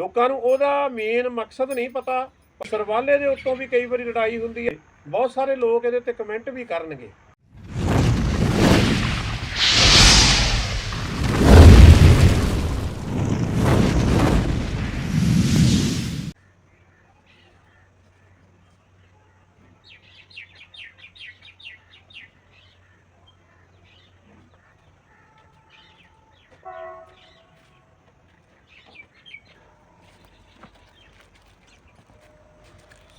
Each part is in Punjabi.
ਲੋਕਾਂ ਨੂੰ ਉਹਦਾ ਮੇਨ ਮਕਸਦ ਨਹੀਂ ਪਤਾ। ਸਰਵਾਲੇ ਦੇ ਉੱਤੋਂ ਵੀ ਕਈ ਵਾਰੀ ਲੜਾਈ ਹੁੰਦੀ ਹੈ। ਬਹੁਤ ਸਾਰੇ ਲੋਕ ਇਹਦੇ ਤੇ ਕਮੈਂਟ ਵੀ ਕਰਨਗੇ।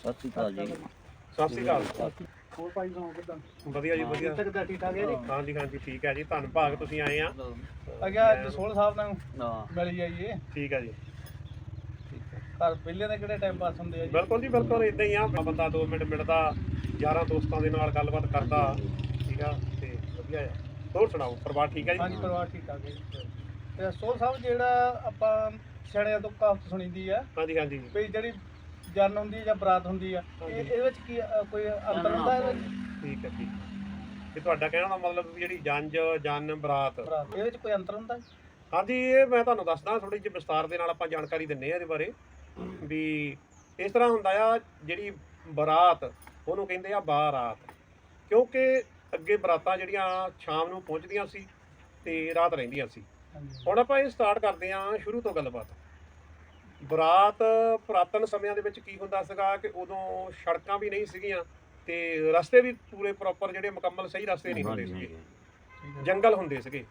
ਸਤਿ ਸ਼੍ਰੀ ਅਕਾਲ ਜੀ। ਸਤਿ ਸ਼੍ਰੀ ਅਕਾਲ। ਹੋਰ ਭਾਈ ਸੁਣਾਓ ਕਿਦਾਂ? ਵਧੀਆ ਜੀ ਵਧੀਆ। ਤੱਕ ਦਾ ਠੀਕ ਠਾਕ ਹੈ ਜੀ ਹਾਂਜੀ ਹਾਂਜੀ ਠੀਕ ਹੈ ਜੀ। ਧੰਨ ਭਾਗ ਤੁਸੀਂ ਆਏ ਆ। ਅਗਿਆ ਜਸੋਲ ਸਾਹਿਬ ਨਾਲ ਹਾਂ। ਮਿਲ ਜਾਈਏ। ਠੀਕ ਹੈ ਜੀ। ਘਰ ਪਹਿਲੇ ਦੇ ਕਿਹੜੇ ਟਾਈਮ ਪਾਸ ਹੁੰਦੇ ਆ ਜੀ? ਬਿਲਕੁਲ ਜੀ ਬਿਲਕੁਲ ਇਦਾਂ ਹੀ ਆ। ਬੰਦਾ 2 ਮਿੰਟ ਮਿਲਦਾ ਯਾਰਾਂ ਦੋਸਤਾਂ ਦੇ ਨਾਲ ਗੱਲਬਾਤ ਕਰਦਾ। ਠੀਕ ਆ ਤੇ ਵਧੀਆ ਆ। ਹੋਰ ਸੁਣਾਓ ਪਰਿਵਾਰ ਠੀਕ ਹੈ ਹਾਂਜੀ ਜੀ ਪਰਿਵਾਰ ਠੀਕ ਠਾਕ ਹੈ ਜੀ। ਤੇ ਜਸੋਲ ਸਾਹਿਬ ਜਿਹੜਾ ਆਪਾਂ ਛੜਿਆਂ ਤੋਂ ਕਹਾਵਤ ਸੁਣੀਦੀ ਆ ਹਾਂਜੀ ਹਾਂਜੀ। ਵੀ ਜਿਹੜੀ ਜਨ ਹੁੰਦੀ ਆ ਜਾਂ ਬਰਾਤ ਹੁੰਦੀ ਆ ਇਹ ਇਹਦੇ ਵਿੱਚ ਕੀ ਅ, ਕੋਈ ਅੰਤਰ ਹੁੰਦਾ ਇਹਦੇ ਵਿੱਚ? ਠੀਕ ਹੈ ਠੀਕ ਇਹ ਤੁਹਾਡਾ ਕਹਿਣ ਦਾ ਮਤਲਬ ਵੀ ਜਿਹੜੀ ਜੰਜ ਜਨ ਬਰਾਤ। ਬਰਾਤ ਇਹਦੇ ਵਿੱਚ ਕੋਈ ਅੰਤਰ ਹੁੰਦਾ? ਹਾਂਜੀ ਇਹ ਮੈਂ ਤੁਹਾਨੂੰ ਦੱਸਦਾ ਥੋੜੀ ਜਿਹੀ ਵਿਸਤਾਰ ਦੇ ਨਾਲ ਆਪਾਂ ਜਾਣਕਾਰੀ ਦਿੰਨੇ ਆ ਇਹਦੇ ਬਾਰੇ। ਵੀ ਇਸ ਤਰ੍ਹਾਂ ਹੁੰਦਾ ਆ ਜਿਹੜੀ ਬਰਾਤ ਉਹਨੂੰ ਕਹਿੰਦੇ ਆ ਬਾਰਾਤ। ਕਿਉਂਕਿ ਅੱਗੇ ਬਰਾਤਾਂ ਜਿਹੜੀਆਂ ਸ਼ਾਮ ਨੂੰ ਪਹੁੰਚਦੀਆਂ ਸੀ ਤੇ ਰਾਤ ਰਹਿੰਦੀਆਂ ਸੀ। ਹਾਂਜੀ। ਹੁਣ ਆਪਾਂ ਇਹ ਸਟਾਰਟ ਕਰਦੇ ਹਾਂ ਸ਼ੁਰੂ ਤੋਂ ਗੱਲਬਾਤ। ਬਰਾਤ ਪੁਰਾਤਨ ਸਮਿਆਂ ਦੇ ਵਿੱਚ ਕੀ ਹੁੰਦਾ ਸੀਗਾ ਕਿ ਉਦੋਂ ਸੜਕਾਂ ਵੀ ਨਹੀਂ ਸੀਗੀਆਂ ਤੇ ਰਸਤੇ ਵੀ ਪੂਰੇ ਪ੍ਰੋਪਰ ਜਿਹੜੇ ਮੁਕੰਮਲ ਸਹੀ ਰਸਤੇ ਨਹੀਂ ਹੁੰਦੇ ਸੀਗੇ। ਜੰਗਲ ਹੁੰਦੇ ਸੀਗੇ।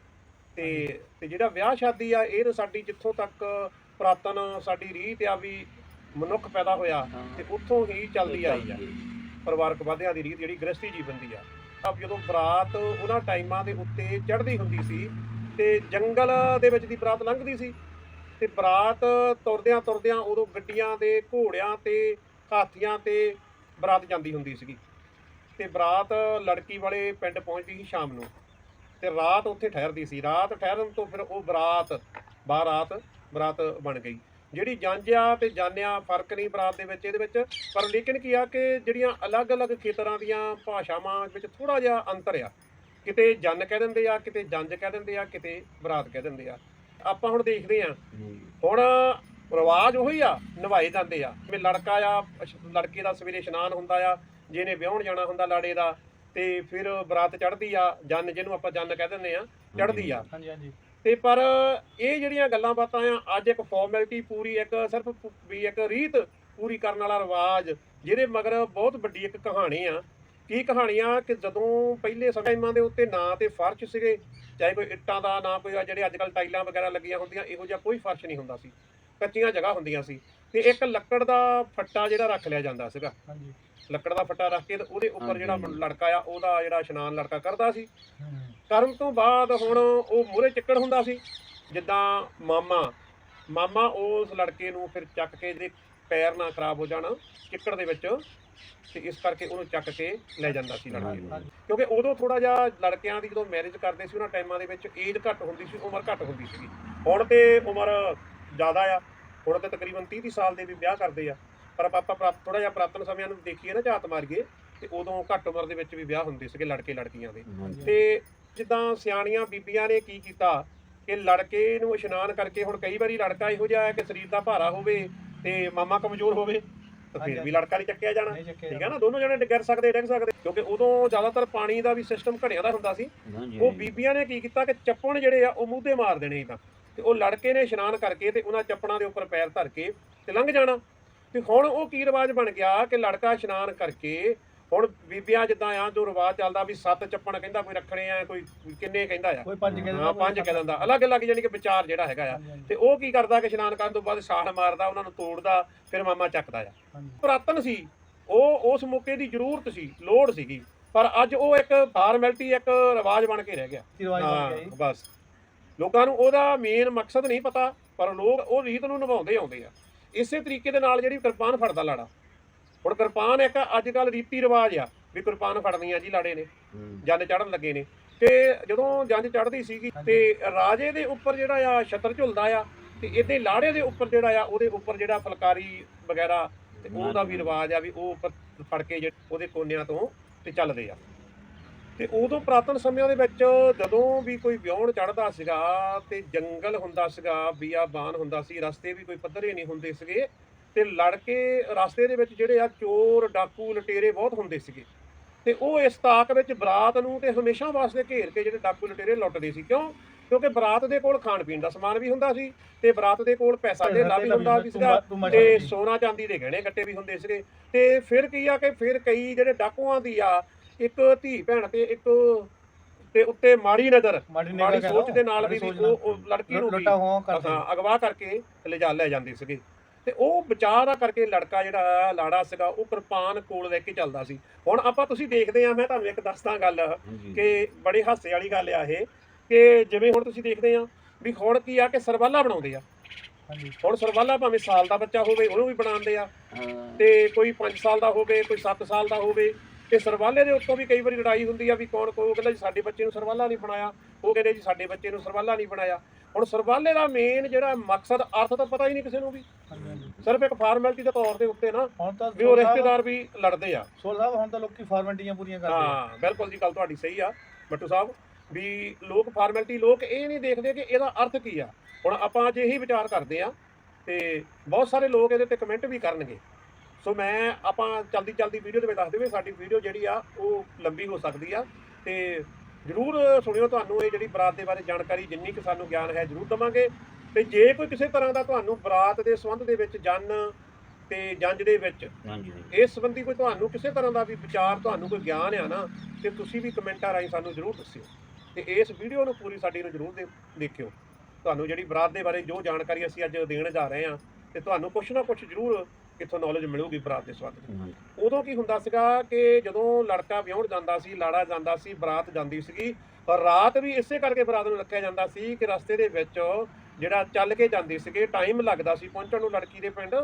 ਤੇ ਤੇ ਜਿਹੜਾ ਵਿਆਹ ਸ਼ਾਦੀ ਆ ਇਹ ਤਾਂ ਸਾਡੀ ਜਿੱਥੋਂ ਤੱਕ ਪੁਰਾਤਨ ਸਾਡੀ ਰੀਤ ਆ ਵੀ ਮਨੁੱਖ ਪੈਦਾ ਹੋਇਆ ਤੇ ਉੱਥੋਂ ਹੀ ਚੱਲਦੀ ਆਈ ਆ। ਪਰਿਵਾਰਕ ਵਾਧਿਆਂ ਦੀ ਰੀਤ ਜਿਹੜੀ ਗ੍ਰਸਤੀ ਜੀਵਨ ਦੀ ਆ। ਅਬ ਜਦੋਂ ਬਰਾਤ ਉਹਨਾਂ ਟਾਈਮਾਂ ਦੇ ਉੱਤੇ ਚੜ੍ਹਦੀ ਹੁੰਦੀ ਸੀ ਤੇ ਜੰਗਲ ਦੇ ਵਿੱਚ ਦੀ ਬਰਾਤ ਲੰਘਦੀ ਸੀ ਤੇ ਬਰਾਤ ਤੁਰਦਿਆਂ ਤੁਰਦਿਆਂ ਉਦੋਂ ਗੱਡੀਆਂ ਦੇ ਘੋੜਿਆਂ ਤੇ, ਹਾਥੀਆਂ ਤੇ ਬਰਾਤ ਜਾਂਦੀ ਹੁੰਦੀ ਸੀਗੀ। ਤੇ ਬਰਾਤ ਲੜਕੀ ਵਾਲੇ ਪਿੰਡ ਪਹੁੰਚਦੀ ਸੀ ਸ਼ਾਮ ਨੂੰ। ਤੇ ਰਾਤ ਉੱਥੇ ਠਹਿਰਦੀ ਸੀ। ਰਾਤ ਠਹਿਰਨ ਤੋਂ ਫਿਰ ਉਹ ਬਰਾਤ, ਬਾਰਾਤ, ਬਰਾਤ ਬਣ ਗਈ। ਜਿਹੜੀ ਜਾਂਜਿਆ ਤੇ ਜਾਣਿਆ ਫ਼ਰਕ ਨਹੀਂ ਬਰਾਤ ਦੇ ਵਿੱਚ, ਇਹਦੇ ਵਿੱਚ ਪਰ ਲੇਕਿਨ ਕੀ ਆ ਕਿ ਜਿਹੜੀਆਂ ਅਲੱਗ-ਅਲੱਗ ਖੇਤਰਾਂ ਦੀਆਂ ਭਾਸ਼ਾਵਾਂ ਵਿੱਚ ਥੋੜਾ ਜਿਹਾ ਅੰਤਰ ਆ। ਕਿਤੇ ਜਨ ਕਹਿ ਦਿੰਦੇ ਆ, ਕਿਤੇ ਜੰਜ ਕਹਿ ਦਿੰਦੇ ਆ, ਕਿਤੇ ਬਰਾਤ ਕਹਿ ਦਿੰਦੇ ਆ। ਆਪਾਂ ਹੁਣ ਦੇਖਦੇ ਆ ਹੁਣ ਰਿਵਾਜ ਉਹੀ ਆ ਨਿਭਾਏ ਜਾਂਦੇ ਆ। ਵੀ ਲੜਕਾ ਆ ਲੜਕੇ ਦਾ ਸਵੇਰੇ ਇਸ਼ਨਾਨ ਹੁੰਦਾ ਆ ਜਿਹਨੇ ਵਿਆਹਣ ਜਾਣਾ ਹੁੰਦਾ ਲਾੜੇ ਦਾ ਤੇ ਫਿਰ ਬਰਾਤ ਚੜ੍ਹਦੀ ਆ ਜਨ ਜਿਹਨੂੰ ਆਪਾਂ ਜਨ ਕਹਿ ਦਿੰਦੇ ਆ ਚੜ੍ਹਦੀ ਆ। ਹਾਂਜੀ ਹਾਂਜੀ। ਤੇ ਪਰ ਇਹ ਜਿਹੜੀਆਂ ਗੱਲਾਂ ਬਾਤਾਂ ਆ ਅੱਜ ਇੱਕ ਫਾਰਮੈਲਿਟੀ ਪੂਰੀ ਇੱਕ ਸਿਰਫ ਵੀ ਇੱਕ ਰੀਤ ਪੂਰੀ ਕਰਨ ਵਾਲਾ ਰਿਵਾਜ ਜਿਹਦੇ ਮਗਰ ਬਹੁਤ ਵੱਡੀ ਇੱਕ ਕਹਾਣੀ ਆ। ਕੀ ਕਹਾਣੀਆਂ ਕਿ ਜਦੋਂ ਪਹਿਲੇ ਸਮੇਂ ਦੇ ਉੱਤੇ ਨਾ ਤੇ ਫਰਸ਼ ਸੀਗੇ ਚਾਹੇ ਕੋਈ ਇੱਟਾਂ ਦਾ ਨਾ ਕੋਈ ਆ ਜਿਹੜੇ ਅੱਜ ਕੱਲ ਟਾਈਲਾਂ ਵਗੈਰਾ ਲੱਗੀਆਂ ਹੁੰਦੀਆਂ ਇਹੋ ਜਿਹਾ ਕੋਈ ਫਰਸ਼ ਨਹੀਂ ਹੁੰਦਾ ਸੀ। ਕੱਚੀਆਂ ਜਗ੍ਹਾ ਹੁੰਦੀਆਂ ਸੀ। ਤੇ ਇੱਕ ਲੱਕੜ ਦਾ ਫੱਟਾ ਜਿਹੜਾ ਰੱਖ ਲਿਆ ਜਾਂਦਾ ਸੀਗਾ। ਹਾਂਜੀ। ਲੱਕੜ ਦਾ ਫੱਟਾ ਰੱਖ ਕੇ ਤੇ ਉਹਦੇ ਉੱਪਰ ਜਿਹੜਾ। ਲੜਕਾ ਆ ਉਹਦਾ ਜਿਹੜਾ ਇਸ਼ਨਾਨ ਲੜਕਾ ਕਰਦਾ ਸੀ। ਹੂੰ। ਕਰਨ ਤੋਂ ਬਾਅਦ ਹੁਣ ਉਹ ਮੂਹਰੇ ਚੱਕੜ ਹੁੰਦਾ ਸੀ। ਜਿੱਦਾਂ ਮਾਮਾ ਮਾਮਾ ਉਸ ਲੜਕੇ ਨੂੰ ਫਿਰ ਚੱਕ ਕੇ ਜਿਹਦੇ ਪੈਰ ਨਾ ਖਰਾਬ ਹੋ ਜਾਣ ਚਿੱਕੜ ਦੇ ਵਿੱਚ ਤੇ ਇਸ ਕਰਕੇ ਉਹਨੂੰ ਚੱਕ ਕੇ ਲੈ ਜਾਂਦਾ ਸੀ ਲੜਕੇ ਨੂੰ। ਕਿਉਂਕਿ ਉਦੋਂ ਥੋੜਾ ਜਿਹਾ ਲੜਕਿਆਂ ਦੀ ਜਦੋਂ ਮੈਰਿਜ ਕਰਦੇ ਸੀ ਉਹਨਾਂ ਟਾਈਮਾਂ ਦੇ ਵਿੱਚ ਏਜ ਘੱਟ ਹੁੰਦੀ ਸੀ ਉਮਰ ਘੱਟ ਹੁੰਦੀ ਸੀ ਹੁਣ ਤੇ ਉਮਰ ਜ਼ਿਆਦਾ ਆ ਹੁਣ ਤੇ ਤਕਰੀਬਨ 30 30 ਸਾਲ ਦੇ ਵੀ ਵਿਆਹ ਕਰਦੇ ਆ। ਪਰ ਆਪਾਂ ਥੋੜਾ ਜਿਹਾ ਪੁਰਾਤਨ ਸਮਿਆਂ ਨੂੰ ਦੇਖੀਏ ਨਾ ਝਾਤ ਮਾਰੀਏ ਤੇ ਉਦੋਂ ਘੱਟ ਉਮਰ ਦੇ ਵਿੱਚ ਵੀ ਵਿਆਹ ਹੁੰਦੇ ਸੀਗੇ ਲੜਕੇ ਲੜਕੀਆਂ ਦੇ। ਤੇ ਜਿੱਦਾਂ ਸਿਆਣੀਆਂ ਬੀਬੀਆਂ ਨੇ ਕੀ ਕੀਤਾ ਕਿ ਲੜਕੇ ਨੂੰ ਇਸ਼ਨਾਨ ਕਰਕੇ ਹੁਣ ਕਈ ਵਾਰੀ ਲੜਕਾ ਇਹੋ ਜਿਹਾ ਹੈ ਕਿ ਸਰੀਰ ਦਾ ਭਾਰਾ ਹੋਵੇ ਤੇ ਮਾਮਾ ਕਮਜ਼ੋਰ ਹੋਵੇ ਤਾਂ ਫਿਰ ਵੀ ਲੜਕਾ ਨਹੀਂ ਚੱਕਿਆ ਜਾਣਾ। ਨਹੀਂ ਚੱਕਿਆ ਠੀਕ ਹੈ ਨਾ? ਦੋਨੋਂ ਜਣੇ ਡਿੱਗ ਸਕਦੇ ਡਿੱਗ ਸਕਦੇ। ਕਿਉਂਕਿ ਉਦੋਂ ਜ਼ਿਆਦਾਤਰ ਪਾਣੀ ਦਾ ਵੀ ਸਿਸਟਮ ਘੜਿਆ ਦਾ ਹੁੰਦਾ ਸੀ। ਉਹ ਬੀਬੀਆਂ ਨੇ ਕੀ ਕੀਤਾ ਕਿ ਚੱਪਣ ਜਿਹੜੇ ਆ ਉਹ ਮੂੰਹ ਮਾਰ ਦੇਣੇ ਸੀ ਤਾਂ। ਤੇ ਉਹ ਲੜਕੇ ਨੇ ਇਸ਼ਨਾਨ ਕਰਕੇ ਤੇ ਉਹਨਾਂ ਚੱਪਣਾਂ ਦੇ ਉੱਪਰ ਪੈਰ ਧਰ ਕੇ ਤੇ ਲੰਘ ਜਾਣਾ। ਤੇ ਹੁਣ ਉਹ ਕੀ ਰਿਵਾਜ ਬਣ ਗਿਆ ਕਿ ਲੜਕਾ ਇਸ਼ਨਾਨ ਕਰਕੇ ਹੁਣ ਬੀਬੀਆਂ ਜਿੱਦਾਂ ਆ ਜੋ ਰਿਵਾਜ ਚੱਲਦਾ ਵੀ ਸੱਤ ਚੱਪਣ ਕਹਿੰਦਾ ਕੋਈ ਰੱਖਣੇ ਆ ਕੋਈ ਕਿੰਨੇ ਕਹਿੰਦਾ ਆ। ਕੋਈ ਪੰਜ ਕਹਿੰਦਾ ਹਾਂ ਪੰਜ ਕਹਿ ਦਿੰਦਾ। ਅਲੱਗ-ਅਲੱਗ ਯਾਨੀ ਕਿ ਵਿਚਾਰ ਜਿਹੜਾ ਹੈਗਾ ਆ। ਤੇ ਉਹ ਕੀ ਕਰਦਾ ਕਿ ਇਸ਼ਨਾਨ ਕਰਨ ਤੋਂ ਬਾਅਦ ਸਾਲ ਮਾਰਦਾ ਉਹਨਾਂ ਨੂੰ ਤੋੜਦਾ ਫਿਰ ਮਾਮਾ ਚੱਕਦਾ ਆ। ਪੁਰਾਤਨ ਸੀ। ਉਹ ਉਸ ਮੌਕੇ ਦੀ ਜ਼ਰੂਰਤ ਸੀ ਲੋੜ ਸੀਗੀ। ਪਰ ਅੱਜ ਉਹ ਇੱਕ ਫਾਰਮੈਲਿਟੀ ਇੱਕ ਰਿਵਾਜ ਬਣ ਕੇ ਰਹਿ ਗਿਆ। ਹਾਂ ਬਸ। ਲੋਕਾਂ ਨੂੰ ਉਹਦਾ ਮੇਨ ਮਕਸਦ ਨਹੀਂ ਪਤਾ ਪਰ ਲੋਕ ਉਹ ਰੀਤ ਨੂੰ ਨਿਭਾਉਂਦੇ ਆਉਂਦੇ ਆ। ਇਸੇ ਤਰੀਕੇ ਦੇ ਨਾਲ ਜਿਹੜੀ ਕਿਰਪਾਨ ਫੜਦਾ ਲਾੜਾ। ਹੁਣ ਕਿਰਪਾਨ ਇੱਕ ਅੱਜ ਕੱਲ ਰੀਤੀ ਰਿਵਾਜ ਆ ਵੀ ਕਿਰਪਾਨ ਫੜਨੀ ਆ ਜੀ ਲਾੜੇ ਨੇ ਜੰਨ ਚੜਨ ਲੱਗੇ ਨੇ। ਤੇ ਜਦੋਂ ਜੰਨ ਚੜਦੀ ਸੀਗੀ ਤੇ ਰਾਜੇ ਦੇ ਉੱਪਰ ਜਿਹੜਾ ਆ ਛਤਰ ਝੁਲਦਾ ਆ ਤੇ ਇਹਦੇ ਲਾੜੇ ਦੇ ਉੱਪਰ ਜਿਹੜਾ ਆ ਉਹਦੇ ਉੱਪਰ ਜਿਹੜਾ ਫਲਕਾਰੀ ਵਗੈਰਾ ਤੇ ਉਹਦਾ ਵੀ ਰਿਵਾਜ ਆ ਵੀ ਉਹ ਉੱਪਰ ਫੜ ਕੇ ਉਹਦੇ ਕੋਨਿਆਂ ਤੋਂ ਤੇ ਚੱਲਦੇ ਆ। ਤੇ ਉਦੋਂ ਪੁਰਾਤਨ ਸਮਿਆਂ ਦੇ ਵਿੱਚ ਜਦੋਂ ਵੀ ਕੋਈ ਵਿਆਹਣ ਚੜਦਾ ਸੀਗਾ ਤੇ ਜੰਗਲ ਹੁੰਦਾ ਸੀਗਾ ਬੀਆਬਾਨ ਹੁੰਦਾ ਸੀ ਰਸਤੇ ਵੀ ਕੋਈ ਪੱਧਰੇ ਨਹੀਂ ਹੁੰਦੇ ਸੀਗੇ ਤੇ ਲੜਕੇ ਰਸਤੇ ਦੇ ਵਿੱਚ ਜਿਹੜੇ ਆ ਚੋਰ ਡਾਕੂ ਲਟੇਰੇ ਬਹੁਤ ਹੁੰਦੇ ਸੀਗੇ। ਤੇ ਉਹ ਇਸ ਤਾਕ ਵਿੱਚ ਬਰਾਤ ਨੂੰ ਤੇ ਹਮੇਸ਼ਾ ਵਾਸਤੇ ਘੇਰ ਕੇ ਜਿਹੜੇ ਡਾਕੂ ਲਟੇਰੇ ਲੁੱਟਦੇ ਸੀ। ਕਿਉਂ? ਕਿਉਂਕਿ ਬਰਾਤ ਦੇ ਕੋਲ ਖਾਣ ਪੀਣ ਦਾ ਸਮਾਨ ਵੀ ਹੁੰਦਾ ਸੀ ਤੇ ਬਰਾਤ ਦੇ ਕੋਲ ਪੈਸਾ ਦੇ ਲਾ ਵੀ ਹੁੰਦਾ ਵੀ ਸੀਗਾ ਤੇ ਸੋਨਾ ਚਾਂਦੀ ਦੇ ਗਹਿਣੇ ਗੱਟੇ ਵੀ ਹੁੰਦੇ ਸੀਗੇ। ਤੇ ਫਿਰ ਕੀ ਆ ਕਿ ਫਿਰ ਕਈ ਜਿਹੜੇ ਡਾਕੂਆਂ ਦੀ ਆ ਇੱਕ ਧੀ ਭੈਣ ਤੇ ਇੱਕ ਤੇ ਉੱਤੇ ਮਾੜੀ ਨਜ਼ਰ ਮਾੜੀ ਸੋਚ ਦੇ ਨਾਲ ਵੀ ਉਹ ਲੜਕੀ ਨੂੰ ਵੀ ਅਗਵਾ ਕਰਕੇ ਲਿਜਾ ਲੈ ਜਾਂਦੇ ਸੀਗੇ। ਤੇ ਉਹ ਵਿਚਾਰਾ ਕਰਕੇ ਲੜਕਾ ਜਿਹੜਾ ਲਾੜਾ ਸੀਗਾ ਉਹ ਕਿਰਪਾਨ ਕੋਲ ਲੈ ਕੇ ਚੱਲਦਾ ਸੀ। ਹੁਣ ਆਪਾਂ ਤੁਸੀਂ ਦੇਖਦੇ ਆ ਮੈਂ ਤੁਹਾਨੂੰ ਇੱਕ ਦੱਸਦਾ ਗੱਲ ਕਿ ਬੜੇ ਹਾਸੇ ਵਾਲੀ ਗੱਲ ਆ ਇਹ ਕਿ ਜਿਵੇਂ ਹੁਣ ਤੁਸੀਂ ਦੇਖਦੇ ਆ ਵੀ ਹੁਣ ਕੀ ਆ ਕਿ ਸਰਵਾਲਾ ਬਣਾਉਂਦੇ ਆ। ਹਾਂਜੀ। ਹੁਣ ਸਰਵਾਲਾ ਭਾਵੇਂ ਸਾਲ ਦਾ ਬੱਚਾ ਹੋਵੇ ਉਹਨੂੰ ਵੀ ਬਣਾਉਂਦੇ ਆ। ਤੇ ਕੋਈ 5 ਸਾਲ ਦਾ ਹੋਵੇ ਕੋਈ 7 ਸਾਲ ਦਾ ਹੋਵੇ ਤੇ ਸਰਵਾਲੇ ਦੇ ਉੱਤੋਂ ਵੀ ਕਈ ਵਾਰੀ ਲੜਾਈ ਹੁੰਦੀ ਆ ਵੀ ਕੌਣ ਕੋਈ ਕਹਿੰਦਾ ਜੀ ਸਾਡੇ ਬੱਚੇ ਨੂੰ ਸਰਵਾਲਾ ਨਹੀਂ ਬਣਾਇਆ ਉਹ ਕਹਿੰਦੇ ਜੀ ਸਾਡੇ ਬੱਚੇ ਨੂੰ ਸਰਵਾਲਾ ਨਹੀਂ ਬਣਾਇਆ। ਹੁਣ ਸਰਵਾਲੇ ਦਾ ਮੇਨ ਜਿਹੜਾ ਮਕਸਦ ਅਰਥ ਤਾਂ ਪਤਾ ਹੀ ਨਹੀਂ ਕਿਸੇ ਨੂੰ ਵੀ। ਸਿਰਫ ਇੱਕ ਫਾਰਮੈਲਿਟੀ ਦੇ ਤੌਰ ਦੇ ਉੱਤੇ ਨਾ ਹੁਣ ਤਾਂ ਵੀ ਉਹ ਰਿਸ਼ਤੇਦਾਰ ਵੀ। ਲੜਦੇ ਆ। ਸੋਲ ਸਾਹਿਬ ਹੁਣ ਤਾਂ ਲੋਕੀ ਫਾਰਮੈਲਿਟੀਆਂ ਪੂਰੀਆਂ ਕਰਦੇ ਆ। ਹਾਂ ਬਿਲਕੁਲ ਜੀ ਗੱਲ ਤੁਹਾਡੀ ਸਹੀ ਆ ਬੱਟੂ ਸਾਹਿਬ। ਵੀ ਲੋਕ ਫਾਰਮੈਲਿਟੀ ਲੋਕ ਇਹ ਨਹੀਂ ਦੇਖਦੇ ਕਿ ਇਹਦਾ ਅਰਥ ਕੀ ਆ। ਹੁਣ ਆਪਾਂ ਅੱਜ ਇਹੀ ਵਿਚਾਰ ਕਰਦੇ ਆ ਤੇ ਬਹੁਤ ਸਾਰੇ ਲੋਕ ਇਹਦੇ ਤੇ ਕਮੈਂਟ ਵੀ ਕਰਨਗੇ। ਸੋ ਮੈਂ ਆਪਾਂ ਚਲਦੀ ਚਲਦੀ ਵੀਡੀਓ ਦੇ ਵਿੱਚ ਦੱਸ ਦੇਵੇ ਸਾਡੀ ਵੀਡੀਓ ਜਿਹੜੀ ਆ ਉਹ ਲੰਬੀ ਹੋ ਸਕਦੀ ਆ ਤੇ ਜਰੂਰ ਸੁਣਿਓ ਤੁਹਾਨੂੰ ਇਹ ਜਿਹੜੀ ਬਰਾਤ ਦੇ ਬਾਰੇ ਜਾਣਕਾਰੀ ਜਿੰਨੀ ਕਿ ਸਾਨੂੰ ਗਿਆਨ ਹੈ ਜਰੂਰ ਦਵਾਂਗੇ। ਤੇ ਜੇ ਕੋਈ ਕਿਸੇ ਤਰ੍ਹਾਂ ਦਾ ਤੁਹਾਨੂੰ ਬਰਾਤ ਦੇ ਸੰਬੰਧ ਦੇ ਵਿੱਚ ਜਨ ਤੇ ਜੰਜ ਦੇ ਵਿੱਚ ਹਾਂਜੀ ਇਸ ਸੰਬੰਧੀ ਕੋਈ ਤੁਹਾਨੂੰ ਕਿਸੇ ਤਰ੍ਹਾਂ ਦਾ ਵੀ ਵਿਚਾਰ ਤੁਹਾਨੂੰ ਕੋਈ ਗਿਆਨ ਆ ਨਾ ਤੇ ਤੁਸੀਂ ਵੀ ਕਮੈਂਟਾਂ ਰਾਹੀਂ ਸਾਨੂੰ ਜ਼ਰੂਰ ਦੱਸਿਓ। ਤੇ ਇਸ ਵੀਡੀਓ ਨੂੰ ਪੂਰੀ ਸਾਡੀ ਨੂੰ ਜ਼ਰੂਰ ਦੇਖਿਓ। ਤੁਹਾਨੂੰ ਜਿਹੜੀ ਬਰਾਤ ਦੇ ਬਾਰੇ ਜੋ ਜਾਣਕਾਰੀ ਅਸੀਂ ਅੱਜ ਦੇਣ ਜਾ ਰਹੇ ਹਾਂ ਤੇ ਤੁਹਾਨੂੰ ਕੁਝ ਨਾ ਕੁਝ ਜ਼ਰੂਰ ਇੱਥੋਂ ਨੌਲੇਜ ਮਿਲੂਗੀ ਬਰਾਤ ਦੇ ਸੰਬੰਧ ਹਾਂਜੀ। ਉਦੋਂ ਕੀ ਹੁੰਦਾ ਸੀਗਾ ਕਿ ਜਦੋਂ ਲੜਕਾ ਵਿਆਹਣ ਜਾਂਦਾ ਸੀ ਲਾੜਾ ਜਾਂਦਾ ਸੀ ਬਰਾਤ ਜਾਂਦੀ ਸੀਗੀ ਪਰ ਰਾਤ ਵੀ ਇਸੇ ਕਰਕੇ ਬਰਾਤ ਨੂੰ ਰੱਖਿਆ ਜਾਂਦਾ ਸੀ ਕਿ ਰਸਤੇ ਦੇ ਵਿੱਚ ਜਿਹੜਾ ਚੱਲ ਕੇ ਜਾਂਦੇ ਸੀਗੇ ਟਾਈਮ ਲੱਗਦਾ ਸੀ ਪਹੁੰਚਣ ਨੂੰ ਲੜਕੀ ਦੇ ਪਿੰਡ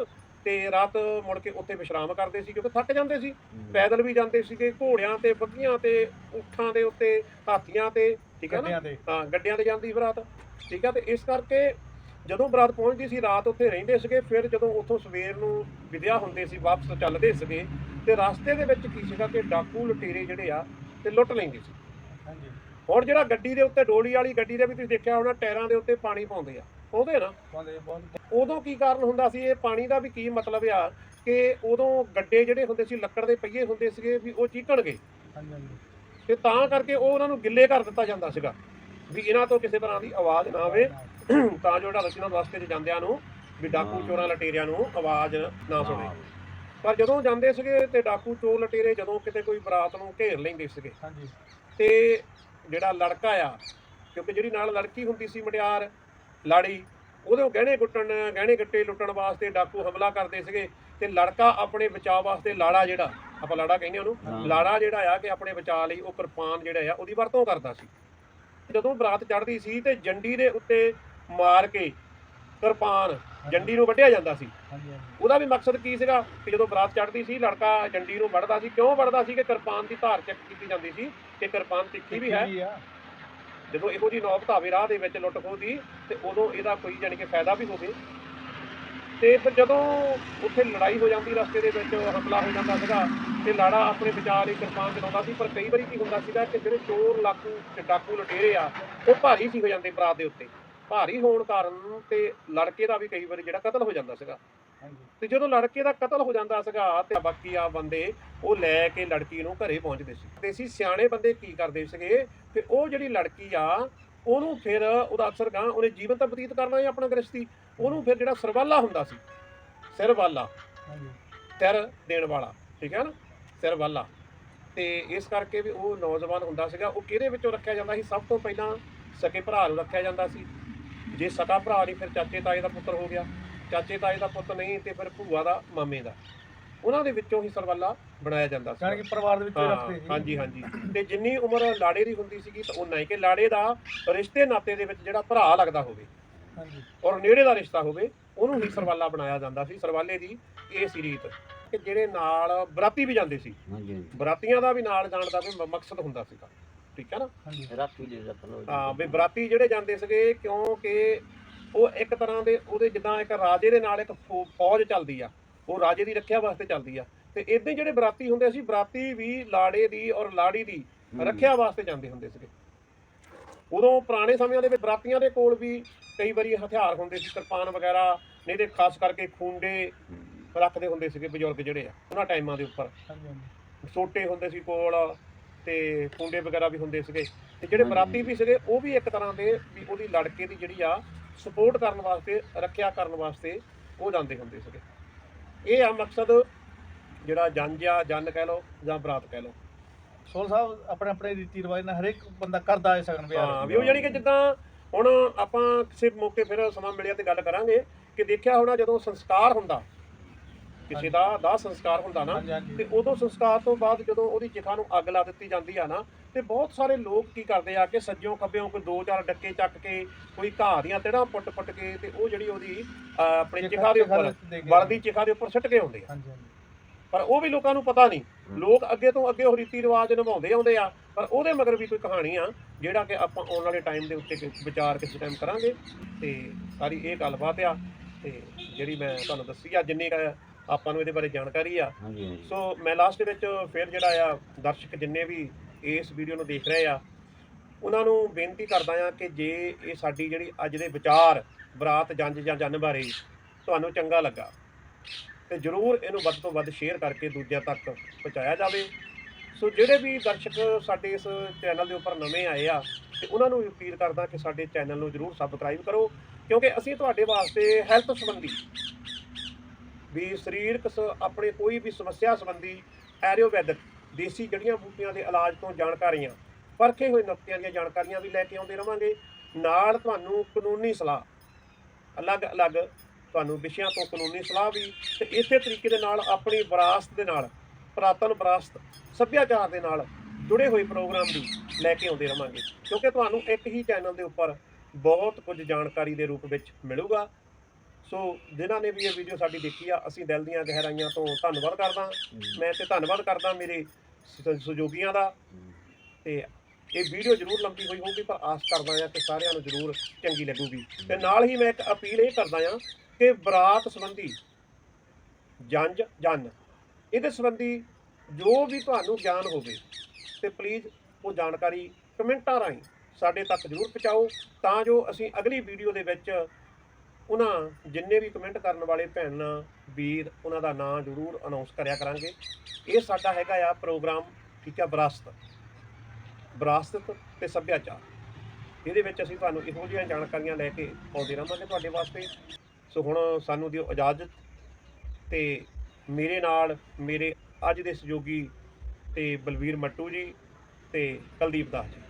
ਤੇ ਰਾਤ ਮੁੜ ਕੇ ਉੱਥੇ ਵਿਸ਼ਰਾਮ ਕਰਦੇ ਸੀ ਕਿਉਂਕਿ ਥੱਕ ਜਾਂਦੇ ਸੀ। ਪੈਦਲ ਵੀ ਜਾਂਦੇ ਸੀਗੇ ਘੋੜਿਆਂ ਤੇ ਬੱਗੀਆਂ ਤੇ ਊਠਾਂ ਦੇ ਉੱਤੇ ਹਾਥੀਆਂ ਤੇ ਠੀਕ ਹੈ ਨਾ? ਹਾਂ ਗੱਡਿਆਂ ਤੇ ਜਾਂਦੀ ਬਰਾਤ। ਠੀਕ ਹੈ ਤੇ ਇਸ ਕਰਕੇ ਜਦੋਂ ਬਰਾਤ ਪਹੁੰਚਦੀ ਸੀ ਰਾਤ ਉੱਥੇ ਰਹਿੰਦੇ ਸੀਗੇ ਫਿਰ ਜਦੋਂ ਉੱਥੋਂ ਸਵੇਰ ਨੂੰ ਵਿਦਿਆ ਹੁੰਦੇ ਸੀ ਵਾਪਸ ਚੱਲਦੇ ਸੀਗੇ ਤੇ ਰਸਤੇ ਦੇ ਵਿੱਚ ਕੀ ਸੀਗਾ ਕਿ ਡਾਕੂ ਲੁਟੇਰੇ ਜਿਹੜੇ ਆ ਤੇ ਲੁੱਟ ਲੈਂਦੇ ਸੀ। ਹਾਂਜੀ। ਹੁਣ ਜਿਹੜਾ ਗੱਡੀ ਦੇ ਉੱਤੇ ਡੋਲੀ ਵਾਲੀ ਗੱਡੀ ਦੇ ਵੀ ਤੁਸੀਂ ਦੇਖਿਆ ਹੋਣਾ ਟਾਇਰਾਂ ਦੇ ਉੱਤੇ ਪਾਣੀ ਪਾਉਂਦੇ ਆ। ਪਾਉਂਦੇ ਨਾ? ਉਦੋਂ ਕੀ ਕਾਰਨ ਹੁੰਦਾ ਸੀ ਇਹ ਪਾਣੀ ਦਾ ਵੀ ਕੀ ਮਤਲਬ ਆ ਕਿ ਉਦੋਂ ਗੱਡੇ ਜਿਹੜੇ ਹੁੰਦੇ ਸੀ ਲੱਕੜ ਦੇ ਪਹੀਏ ਹੁੰਦੇ ਸੀਗੇ ਵੀ ਉਹ ਚੀਕਣਗੇ ਹਾਂਜੀ ਹਾਂਜੀ। ਤੇ ਤਾਂ ਕਰਕੇ ਉਹ ਉਹਨਾਂ ਨੂੰ ਗਿੱਲੇ ਕਰ ਦਿੱਤਾ ਜਾਂਦਾ ਸੀਗਾ। ਵੀ ਇਹਨਾਂ ਤੋਂ ਕਿਸੇ ਤਰ੍ਹਾਂ ਦੀ ਆਵਾਜ਼ ਨਾ ਆਵੇ। ਤਾਂ ਜੋ ਜਿਹੜਾ ਰਸਤੇ ਰਸਤੇ 'ਚ ਜਾਂਦਿਆਂ ਨੂੰ ਵੀ ਡਾਕੂ। ਚੋਰਾਂ ਲਟੇਰਿਆਂ ਨੂੰ ਆਵਾਜ਼ ਨਾ ਸੁਣੇ। ਪਰ ਜਦੋਂ ਜਾਂਦੇ ਸੀਗੇ ਤੇ ਡਾਕੂ ਚੋਰ ਲਟੇਰੇ ਜਦੋਂ ਕਿਤੇ ਕੋਈ ਬਰਾਤ ਨੂੰ ਘੇਰ ਲੈਂਦੇ ਸੀਗੇ। ਹਾਂਜੀ। ਤੇ ਜਿਹੜਾ ਲੜਕਾ ਆ ਕਿਉਂਕਿ ਜਿਹੜੀ ਨਾਲ ਲੜਕੀ ਹੁੰਦੀ ਸੀ ਮਟਿਆਰ ਲਾੜੀ ਉਹਦੇ ਗਹਿਣੇ ਗੁੱਟਣ ਗਹਿਣੇ ਗੱਟੇ ਲੁੱਟਣ ਵਾਸਤੇ ਡਾਕੂ ਹਮਲਾ ਕਰਦੇ ਸੀਗੇ। ਤੇ ਲੜਕਾ ਆਪਣੇ ਬਚਾਅ ਵਾਸਤੇ ਲਾੜਾ ਜਿਹੜਾ ਆਪਾਂ ਲਾੜਾ ਕਹਿੰਦੇ ਉਹਨੂੰ। ਲਾੜਾ ਜਿਹੜਾ ਆ ਕਿ ਆਪਣੇ ਬਚਾਅ ਲਈ ਉਹ ਕਿਰਪਾਨ ਜਿਹੜਾ ਆ ਉਹਦੀ ਵਰਤੋਂ ਕਰਦਾ ਸੀ। ਜਦੋਂ ਬਰਾਤ ਚੜ੍ਹਦੀ ਸੀ ਤੇ ਜੰਡੀ ਦੇ ਉੱਤੇ ਮਾਰ ਕੇ ਕਿਰਪਾਨ ਜੰਡੀ ਨੂੰ ਵੱਢਿਆ ਜਾਂਦਾ ਸੀ। ਉਹਦਾ ਵੀ ਮਕਸਦ ਕੀ ਸੀਗਾ ਕਿ ਜਦੋਂ ਬਰਾਤ ਚੜ੍ਹਦੀ ਸੀ ਲੜਕਾ ਜੰਡੀ ਨੂੰ ਵੱਢਦਾ ਸੀ। ਕਿਉਂ ਵੱਢਦਾ ਸੀ ਕਿ ਕਿਰਪਾਨ ਦੀ ਧਾਰ ਚੈੱਕ ਕੀਤੀ ਜਾਂਦੀ ਸੀ ਕਿ ਕਿਰਪਾਨ ਤਿੱਖੀ ਵੀ ਹੈ। ਜਦੋਂ ਇਹੋ ਜੀ ਨੌਬਤ ਆਵੇ ਰਾਹ ਦੇ ਵਿੱਚ ਲੁੱਟ ਖੋਹ ਦੀ ਤੇ ਉਦੋਂ ਇਹਦਾ ਕੋਈ ਜਾਣੀ ਕਿ ਫਾਇਦਾ ਵੀ ਹੋਵੇ। ਤੇ ਫਿਰ ਜਦੋਂ ਉੱਥੇ ਲੜਾਈ ਹੋ ਜਾਂਦੀ ਰਸਤੇ ਦੇ ਵਿੱਚ ਹਮਲਾ ਹੋ ਜਾਂਦਾ ਸੀਗਾ ਤੇ ਲਾੜਾ ਆਪਣੇ ਬਚਾਅ ਲਈ ਕਿਰਪਾਨ ਚਲਾਉਂਦਾ ਸੀ ਪਰ ਕਈ ਵਾਰੀ ਕੀ ਹੁੰਦਾ ਸੀਗਾ ਕਿ ਜਿਹੜੇ ਚੋਰ ਲਾਕੂ ਡਾਕੂ ਲਟੇਰੇ ਆ ਉਹ ਭਾਰੀ ਸੀ ਹੋ ਜਾਂਦੇ ਬਰਾਤ ਦੇ ਉੱਤੇ। ਭਾਰੀ ਹੋਣ ਕਾਰਨ ਤੇ ਲੜਕੇ ਦਾ ਵੀ ਕਈ ਵਾਰੀ ਜਿਹੜਾ ਕਤਲ ਹੋ ਜਾਂਦਾ ਸੀਗਾ। ਤੇ ਜਦੋਂ ਲੜਕੇ ਦਾ ਕਤਲ ਹੋ ਜਾਂਦਾ ਸੀਗਾ ਤੇ ਬਾਕੀ ਆ ਬੰਦੇ ਉਹ ਲੈ ਕੇ ਲੜਕੀ ਨੂੰ ਘਰੇ ਪਹੁੰਚਦੇ ਸੀ। ਤੇ ਸੀ ਸਿਆਣੇ ਬੰਦੇ ਕੀ ਕਰਦੇ ਸੀਗੇ ਤੇ ਉਹ ਜਿਹੜੀ ਲੜਕੀ ਆ ਉਹਨੂੰ ਫਿਰ ਉਹਦਾ ਅਕਸਰ ਗਾਂ ਉਹਨੇ ਜੀਵਨ ਤਾਂ ਬਤੀਤ ਕਰਨਾ ਹੈ ਆਪਣਾ ਗ੍ਰਸਤੀ ਉਹਨੂੰ ਫਿਰ ਜਿਹੜਾ ਸਰਵਾਲਾ ਹੁੰਦਾ ਸੀ ਸਿਰਵਾਲਾ ਹਾਂਜੀ। ਸਿਰ ਦੇਣ ਵਾਲਾ ਠੀਕ ਹੈ ਨਾ? ਸਿਰਵਾਲਾ। ਤੇ ਇਸ ਕਰਕੇ ਵੀ ਉਹ ਨੌਜਵਾਨ ਹੁੰਦਾ ਸੀਗਾ ਉਹ ਕਿਹਦੇ ਵਿੱਚੋਂ ਰੱਖਿਆ ਜਾਂਦਾ ਸੀ? ਸਭ ਤੋਂ ਪਹਿਲਾਂ ਸਕੇ ਭਰਾ ਨੂੰ ਰੱਖਿਆ ਜਾਂਦਾ ਸੀ। ਜੇ ਸਕਾ ਭਰਾ ਨਹੀਂ ਫਿਰ ਚਾਚੇ ਤਾਏ ਦਾ ਪੁੱਤਰ ਹੋ ਗਿਆ। ਚਾਚੇ ਤਾਏ ਦਾ ਪੁੱਤ ਨਹੀਂ ਤੇ ਫਿਰ ਭੂਆ ਦਾ ਮਾਮੇ ਦਾ। ਉਹਨਾਂ ਦੇ ਵਿੱਚੋਂ ਹੀ ਸਰਵਾਲਾ ਬਣਾਇਆ ਜਾਂਦਾ ਸੀ। ਕਿ ਪਰਿਵਾਰ ਦੇ ਵਿੱਚ ਹੀ ਰੱਖਦੇ ਸੀ। ਹਾਂਜੀ ਹਾਂਜੀ। ਤੇ ਜਿੰਨੀ ਉਮਰ ਲਾੜੇ ਦੀ ਹੁੰਦੀ ਸੀਗੀ ਤਾਂ ਉਹਨਾਂ ਹੀ ਕਿ ਲਾੜੇ ਦਾ ਰਿਸ਼ਤੇ ਨਾਤੇ ਦੇ ਵਿੱਚ ਜਿਹੜਾ ਭਰਾ ਲੱਗਦਾ ਹੋਵੇ ਹਾਂਜੀ। ਔਰ ਨੇੜੇ ਦਾ ਰਿਸ਼ਤਾ ਹੋਵੇ ਉਹਨੂੰ ਹੀ ਸਰਵਾਲਾ ਬਣਾਇਆ ਜਾਂਦਾ ਸੀ ਸਰਵਾਲੇ ਦੀ ਇਹ ਸੀ ਰੀਤ ਕਿ ਜਿਹੜੇ ਨਾਲ ਬਰਾਤੀ ਵੀ ਜਾਂਦੇ ਸੀ ਹਾਂਜੀ ਬਰਾਤੀਆਂ ਦਾ ਵੀ ਨਾਲ ਜਾਣ ਦਾ ਵੀ ਮ- ਮਕਸਦ ਹੁੰਦਾ ਸੀਗਾ। ਠੀਕ ਹੈ ਨਾ? ਹਾਂਜੀ। ਰਾਤੀ ਦੇ ਜਤਨ ਹਾਂ ਵੀ ਬਰਾਤੀ ਜਿਹੜੇ ਜਾਂਦੇ ਸੀਗੇ ਕਿਉਂਕਿ ਉਹ ਇੱਕ ਤਰ੍ਹਾਂ ਦੇ ਉਹਦੇ ਜਿੱਦਾਂ ਇੱਕ ਰਾਜੇ ਦੇ ਨਾਲ ਇੱਕ ਫੌ- ਫੌਜ ਚੱਲਦੀ ਆ। ਉਹ ਰਾਜੇ ਦੀ ਰੱਖਿਆ ਵਾਸਤੇ ਚੱਲਦੀ ਆ। ਤੇ ਇਦਾਂ ਜਿਹੜੇ ਬਰਾਤੀ ਹੁੰਦੇ ਸੀ ਬਰਾਤੀ ਵੀ ਲਾੜੇ ਦੀ ਔਰ ਲਾੜੀ ਦੀ ਰੱਖਿਆ ਵਾਸਤੇ ਜਾਂਦੇ ਹੁੰਦੇ ਸੀਗੇ। ਉਦੋਂ ਪੁਰਾਣੇ ਸਮਿਆਂ ਦੇ ਵਿੱਚ ਬਰਾਤੀਆਂ ਦੇ ਕੋਲ ਵੀ ਕਈ ਵਾਰੀ ਹਥਿਆਰ ਹੁੰਦੇ ਸੀ ਕਿਰਪਾਨ ਵਗੈਰਾ ਨਹੀਂ ਤੇ ਖਾਸ ਕਰਕੇ ਖੂੰਡੇ ਰੱਖਦੇ ਹੁੰਦੇ ਸੀਗੇ ਬਜ਼ੁਰਗ ਜਿਹੜੇ ਆ ਉਹਨਾਂ ਟਾਈਮਾਂ ਦੇ ਉੱਪਰ। ਸੋਟੇ ਹੁੰਦੇ ਸੀ ਕੋਲ ਤੇ ਖੂੰਡੇ ਵਗੈਰਾ ਵੀ ਹੁੰਦੇ ਸੀਗੇ। ਤੇ ਜਿਹੜੇ। ਬਰਾਤੀ ਵੀ ਸੀਗੇ ਉਹ ਵੀ ਇੱਕ ਤਰ੍ਹਾਂ ਦੇ ਵੀ ਉਹਦੀ ਲੜਕੇ ਦੀ ਜਿਹੜੀ ਆ ਸਪੋਰਟ ਕਰਨ ਵਾਸਤੇ ਰੱਖਿਆ ਕਰਨ ਵਾਸਤੇ ਉਹ ਜਾਂਦੇ ਹੁੰਦੇ ਸੀਗੇ। ਇਹ ਆ ਮਕਸਦ ਜਿਹੜਾ ਜੰਜ ਆ ਜੰਨ ਕਹਿ ਲਓ ਜਾਂ ਬਰਾਤ ਕਹਿ ਲਓ। ਸੋਲ ਸਾਹਿਬ ਆਪਣੇ ਆਪਣੇ ਰੀਤੀ ਰਿਵਾਜ ਨਾਲ ਹਰੇਕ ਬੰਦਾ ਕਰਦਾ ਹੈ ਸਗਨ ਵਿਆਹ ਹਾਂ ਵੀ ਉਹ ਜਾਨੀ ਕਿ ਜਿੱਦਾਂ ਹੁਣ ਆਪਾਂ ਕਿਸੇ ਮੌਕੇ ਫਿਰ ਸਮਾਂ ਮਿਲਿਆ ਤੇ ਗੱਲ ਕਰਾਂਗੇ ਕਿ ਦੇਖਿਆ ਹੋਣਾ ਜਦੋਂ ਸੰਸਕਾਰ ਹੁੰਦਾ ਕਿਸੇ ਦਾ ਦਾ ਸੰਸਕਾਰ ਹੁੰਦਾ ਨਾ ਤੇ ਉਦੋਂ ਸੰਸਕਾਰ ਤੋਂ ਬਾਅਦ ਜਦੋਂ ਉਹਦੀ ਚਿਖਾ ਨੂੰ ਅੱਗ ਲਾ ਦਿੱਤੀ ਜਾਂਦੀ ਆ ਨਾ ਤੇ ਬਹੁਤ ਸਾਰੇ ਲੋਕ ਕੀ ਕਰਦੇ ਆ ਕਿ ਸੱਜੋਂ ਖੱਬਿਓਂ ਕੋਈ ਦੋ ਚਾਰ ਡੱਕੇ ਚੱਕ ਕੇ ਕੋਈ ਘਾਹ ਦੀਆਂ ਤੇੜਾਂ ਪੁੱਟ ਪੁੱਟ ਕੇ ਤੇ ਉਹ ਜਿਹੜੀ ਉਹਦੀ ਆਪਣੀ ਚਿਖਾ ਦੇ ਉੱਪਰ ਦੇ ਕੇ- ਬਲਦੀ ਚਿਖਾ ਦੇ ਉੱਪਰ ਸਿੱਟ ਕੇ ਆਉਂਦੇ ਆ। ਪਰ ਉਹ ਵੀ ਲੋਕਾਂ ਨੂੰ ਪਤਾ ਨਹੀਂ। ਲੋਕ ਅੱਗੇ ਤੋਂ ਅੱਗੇ ਉਹ ਰੀਤੀ ਰਿਵਾਜ ਨਿਭਾਉਂਦੇ ਆਉਂਦੇ ਆ ਪਰ ਉਹਦੇ ਮਗਰ ਵੀ ਕੋਈ ਕਹਾਣੀ ਆ ਜਿਹੜਾ ਕਿ ਆਪਾਂ ਆਉਣ ਵਾਲੇ ਟਾਈਮ ਦੇ ਉੱਤੇ ਵਿਚਾਰ ਕਿਸੇ ਟਾਈਮ ਕਰਾਂਗੇ। ਤੇ ਸਾਰੀ ਇਹ ਗੱਲਬਾਤ ਆ ਤੇ ਜਿਹੜੀ ਮੈਂ ਤੁਹਾਨੂੰ ਦੱਸੀ ਆ ਜਿੰਨੀ ਕੁ ਆਪਾਂ ਨੂੰ ਇਹਦੇ ਬਾਰੇ ਜਾਣਕਾਰੀ ਆ। ਹਾਂਜੀ ਹਾਂਜੀ। ਸੋ ਮੈਂ ਲਾਸਟ ਵਿੱਚ ਫਿਰ ਜਿਹੜਾ ਆ ਦਰਸ਼ਕ ਜਿੰਨੇ ਵੀ ਇਸ ਵੀਡੀਓ ਨੂੰ ਦੇਖ ਰਹੇ ਆ ਉਹਨਾਂ ਨੂੰ ਬੇਨਤੀ ਕਰਦਾ ਆ ਕਿ ਜੇ ਇਹ ਸਾਡੀ ਜਿਹੜੀ ਅੱਜ ਦੇ ਵਿਚਾਰ ਬਰਾਤ ਜੰਜ ਜਾਂ ਜੰਨ ਬਾਰੇ ਤੁਹਾਨੂੰ ਚੰਗਾ ਲੱਗਾ ਤੇ ਜਰੂਰ ਇਹਨੂੰ ਵੱਧ ਤੋਂ ਵੱਧ ਸ਼ੇਅਰ ਕਰਕੇ ਦੂਜਿਆਂ ਤੱਕ ਪਹੁੰਚਾਇਆ ਜਾਵੇ। ਸੋ ਜਿਹੜੇ ਵੀ ਦਰਸ਼ਕ ਸਾਡੇ ਇਸ ਚੈਨਲ ਦੇ ਉੱਪਰ ਨਵੇਂ ਆਏ ਆ ਤੇ ਉਹਨਾਂ ਨੂੰ ਅਪੀਲ ਕਰਦਾ ਕਿ ਸਾਡੇ ਚੈਨਲ ਨੂੰ ਜਰੂਰ ਸਬਸਕ੍ਰਾਈਬ ਕਰੋ ਕਿਉਂਕਿ ਅਸੀਂ ਤੁਹਾਡੇ ਵਾਸਤੇ ਹੈਲਥ ਸੰਬੰਧੀ ਵੀ ਸਰੀਰਕ ਸ- ਆਪਣੇ ਕੋਈ ਵੀ ਸਮੱਸਿਆ ਸੰਬੰਧੀ ਐਰਿਓਵੈਦਿਕ ਦੇਸੀ ਜੜੀਆਂ ਬੂਟੀਆਂ ਦੇ ਇਲਾਜ ਤੋਂ ਜਾਣਕਾਰੀਆਂ, ਪਰਖੇ ਹੋਏ ਨੁਕਤਿਆਂ ਦੀਆਂ ਜਾਣਕਾਰੀਆਂ ਵੀ ਲੈ ਕੇ ਆਉਂਦੇ ਰਵਾਂਗੇ। ਨਾਲ ਤੁਹਾਨੂੰ ਕਾਨੂੰਨੀ ਸਲਾਹ, ਅਲੱਗ-ਅਲੱਗ ਤੁਹਾਨੂੰ ਵਿਸ਼ਿਆਂ ਤੋਂ ਕਾਨੂੰਨੀ ਸਲਾਹ ਵੀ ਤੇ ਇਸੇ ਤਰੀਕੇ ਦੇ ਨਾਲ ਆਪਣੀ ਵਿਰਾਸਤ ਦੇ ਨਾਲ, ਪੁਰਾਤਨ ਵਿਰਾਸਤ, ਸੱਭਿਆਚਾਰ ਦੇ ਨਾਲ ਜੁੜੇ ਹੋਏ ਪ੍ਰੋਗਰਾਮ ਵੀ ਲੈ ਕੇ ਆਉਂਦੇ ਰਵਾਂਗੇ। ਕਿਉਂਕਿ ਤੁਹਾਨੂੰ ਇੱਕ ਹੀ ਚੈਨਲ ਦੇ ਉੱਪਰ ਬਹੁਤ ਕੁਝ ਜਾਣਕਾਰੀ ਦੇ ਰੂਪ ਵਿੱਚ ਮਿਲੂਗਾ। ਸੋ ਜਿਨ੍ਹਾਂ ਨੇ ਵੀ ਇਹ ਵੀਡੀਓ ਸਾਡੀ ਦੇਖੀ ਆ ਅਸੀਂ ਦਿਲ ਦੀਆਂ ਗਹਿਰਾਈਆਂ ਤੋਂ ਧੰਨਵਾਦ ਕਰਦਾ। ਮੈਂ ਤੇ ਧੰਨਵਾਦ ਕਰਦਾ ਮੇਰੇ ਸ- ਸਹਿਯੋਗੀਆਂ ਦਾ। ਤੇ ਇਹ ਵੀਡੀਓ ਜ਼ਰੂਰ ਲੰਬੀ ਹੋਈ ਹੋਊਗੀ ਪਰ ਆਸ ਕਰਦਾ ਆ ਕਿ ਸਾਰਿਆਂ ਨੂੰ ਜ਼ਰੂਰ ਚੰਗੀ ਲੱਗੂਗੀ। ਤੇ ਨਾਲ ਹੀ ਮੈਂ ਇੱਕ ਅਪੀਲ ਇਹ ਕਰਦਾ ਆ ਕਿ ਬਰਾਤ ਸੰਬੰਧੀ ਜੰਜ ਜਨ ਇਹਦੇ ਸੰਬੰਧੀ ਜੋ ਵੀ ਤੁਹਾਨੂੰ ਗਿਆਨ ਹੋਵੇ ਤੇ ਪਲੀਜ਼ ਉਹ ਜਾਣਕਾਰੀ ਕਮੈਂਟਾਂ ਰਾਹੀਂ ਸਾਡੇ ਤੱਕ ਜ਼ਰੂਰ ਪਹੁੰਚਾਓ ਤਾਂ ਜੋ ਅਸੀਂ ਅਗਲੀ ਵੀਡੀਓ ਦੇ ਵਿੱਚ ਉਹਨਾਂ ਜਿੰਨੇ ਵੀ ਕਮੈਂਟ ਕਰਨ ਵਾਲੇ ਭੈਣਾਂ, ਵੀਰ, ਉਹਨਾਂ ਦਾ ਨਾਂ ਜ਼ਰੂਰ ਅਨਾਉਂਸ ਕਰਿਆ ਕਰਾਂਗੇ। ਇਹ ਸਾਡਾ ਹੈਗਾ ਆ ਪ੍ਰੋਗਰਾਮ ਠੀਕ ਆ, ਵਿਰਾਸਤ। ਵਿਰਾਸਤ ਤੇ ਸੱਭਿਆਚਾਰ। ਇਹਦੇ ਵਿੱਚ ਅਸੀਂ ਤੁਹਾਨੂੰ ਇਹੋ ਜਿਹੀਆਂ ਜਾਣਕਾਰੀਆਂ ਲੈ ਕੇ ਆਉਂਦੇ ਰਹਾਂਗੇ ਤੁਹਾਡੇ ਵਾਸਤੇ। ਸੋ ਹੁਣ ਸਾਨੂੰ ਦਿਓ ਇਜਾਜ਼ਤ ਤੇ ਮੇਰੇ ਨਾਲ ਮੇਰੇ ਅੱਜ ਦੇ ਸਹਿਯੋਗੀ ਤੇ ਬਲਵੀਰ ਮੱਟੂ ਜੀ ਤੇ ਕੁਲਦੀਪ ਦਾਸ ਜੀ।